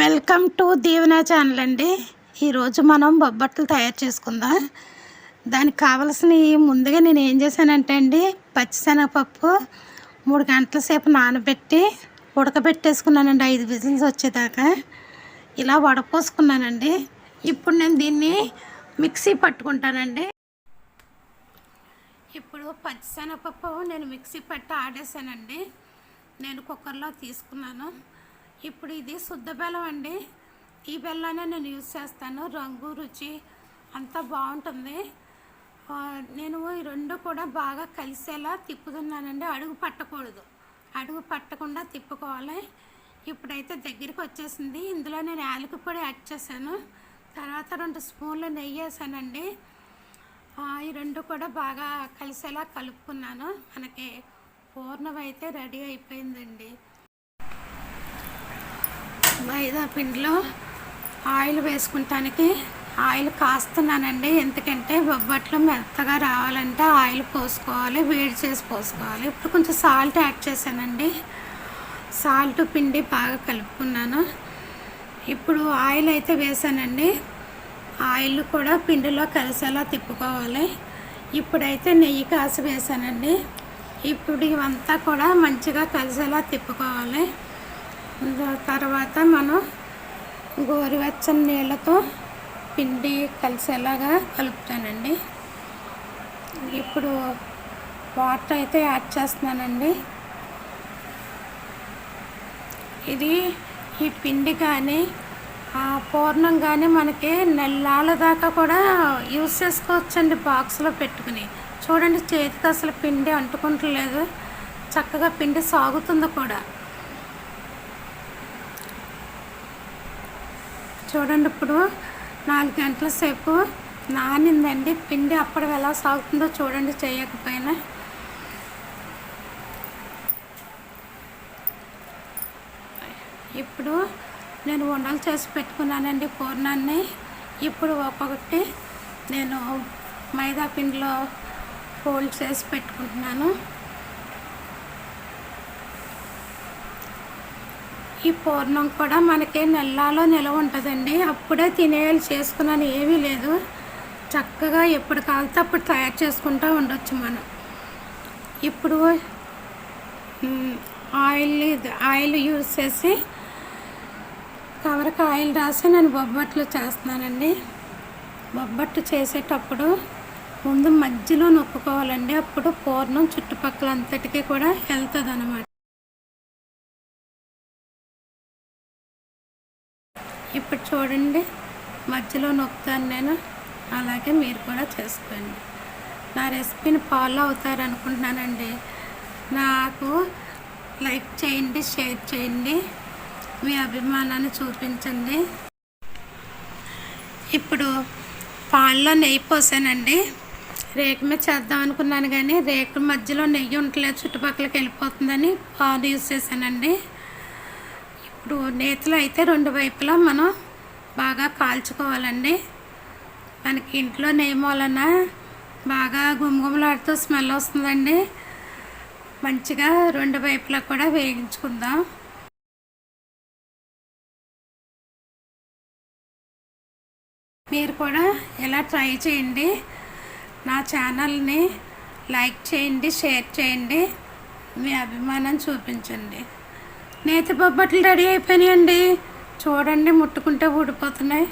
Welcome to Deevena channel అండి. ఈరోజు మనం బొబ్బట్లు తయారు చేసుకుందాం. దానికి కావలసినవి ముందుగా నేను ఏం చేశానంటే అండి పచ్చిశనగపప్పు మూడు గంటల సేపు నానబెట్టి ఉడకబెట్టేసుకున్నానండి. ఐదు విజిల్స్ వచ్చేదాకా ఇలా వడపోసుకున్నానండి. ఇప్పుడు నేను దీన్ని మిక్సీ పట్టుకుంటానండి. ఇప్పుడు పచ్చిశనగపప్పు నేను మిక్సీ పట్టి ఆడేసానండి నేను కుక్కర్లో తీసుకున్నాను. ఇప్పుడు ఇది శుద్ధ బెల్లం అండి. ఈ బెల్లాన్ని నేను యూజ్ చేస్తాను. రంగు రుచి అంతా బాగుంటుంది. నేను ఈ రెండు కూడా బాగా కలిసేలా తిప్పుతున్నానండి. అడుగు పట్టకూడదు. అడుగు పట్టకుండా తిప్పుకోవాలి. ఇప్పుడైతే దగ్గరికి వచ్చేసింది. ఇందులో నేను యాలకు పొడి యాడ్ చేశాను. తర్వాత రెండు స్పూన్లు నెయ్యి వేసానండి. ఈ రెండు కూడా బాగా కలిసేలా కలుపుకున్నాను. మనకి పూర్ణం అయితే రెడీ అయిపోయిందండి. మైదా పిండిలో ఆయిల్ వేసుకుంటానికి ఆయిల్ కాస్తున్నానండి. ఎందుకంటే బొబ్బట్లు మెత్తగా రావాలంటే. ఆయిల్ పోసుకోవాలి వేడి చేసి పోసుకోవాలి. ఇప్పుడు కొంచెం సాల్ట్ యాడ్ చేశానండి. సాల్ట్ పిండి బాగా కలుపుకున్నాను. ఇప్పుడు ఆయిల్ అయితే వేసానండి ఆయిల్ కూడా పిండిలో కలిసేలా తిప్పుకోవాలి. ఇప్పుడైతే నెయ్యి కాసి వేసానండి ఇప్పుడు ఇవంతా కూడా మంచిగా కలిసేలా తిప్పుకోవాలి. తర్వాత మనం గోరువెచ్చని నీళ్ళతో పిండి కలిసేలాగా కలుపుతానండి. ఇప్పుడు వాటర్ అయితే యాడ్ చేస్తున్నానండి. ఇది ఈ పిండి కానీ ఆ పూర్ణం కానీ మనకి నెల్లాల దాకా కూడా యూస్ చేసుకోవచ్చండి బాక్స్లో పెట్టుకుని. చూడండి చేతికి అసలు పిండి అంటుకుంటలేదు. చక్కగా పిండి సాగుతుంది కూడా. చూడండి ఇప్పుడు నాలుగు గంటల సేపు నానిందండి. పిండి అప్పుడు ఎలా సాగుతుందో చూడండి చేయకపోయినా. ఇప్పుడు నేను ఉండలు చేసి పెట్టుకున్నానండి పూర్ణాన్ని. ఇప్పుడు ఒక్కొక్కటి నేను మైదా పిండిలో ఫోల్డ్ చేసి పెట్టుకుంటున్నాను. ఈ పూర్ణం కూడా మనకి నెల్లాలో నిలవ ఉంటుందండి. అప్పుడే తినేయాలి చేసుకున్నాను ఏమీ లేదు. చక్కగా ఎప్పుడు కావాలితే అప్పుడు తయారు చేసుకుంటూ ఉండొచ్చు మనం. ఇప్పుడు ఆయిల్ ఆయిల్ యూజ్ చేసి కవర్కి ఆయిల్ రాసి నేను బొబ్బట్లు చేస్తున్నానండి. బొబ్బట్లు చేసేటప్పుడు ముందు మధ్యలో నొక్కుకోవాలండి. అప్పుడు పూర్ణం చుట్టుపక్కల అంతటికీ కూడా వెళ్తుంది ఇప్పుడు చూడండి మధ్యలో నొక్కుతాను నేను. అలాగే మీరు కూడా చేసుకోండి. నా రెసిపీని ఫాలో అవుతారు అనుకుంటున్నానండి నాకు లైక్ చేయండి షేర్ చేయండి. మీ అభిమానాన్ని చూపించండి. ఇప్పుడు పాల్లో నెయ్యి పోసానండి. రేకు మీద చేద్దాం అనుకున్నాను కానీ రేకు మధ్యలో నెయ్యి ఉండలేదు చుట్టుపక్కలకి వెళ్ళిపోతుందని పాలు యూస్ చేశానండి. ఇప్పుడు నేతిలో అయితే రెండు వైపులా మనం బాగా కాల్చుకోవాలండి. మనకి ఇంట్లో నెయ్యి బాగా గుమగుమలాడుతూ స్మెల్ వస్తుందండి. మంచిగా రెండు వైపులా కూడా వేయించుకుందాం. మీరు కూడా ఇలా ట్రై చేయండి. నా ఛానల్ని లైక్ చేయండి షేర్ చేయండి. మీ అభిమానం చూపించండి. నేతి బొబ్బట్లు రెడీ అయిపోయినాయండి. చూడండి ముట్టుకుంటే ఊడిపోతున్నాయి.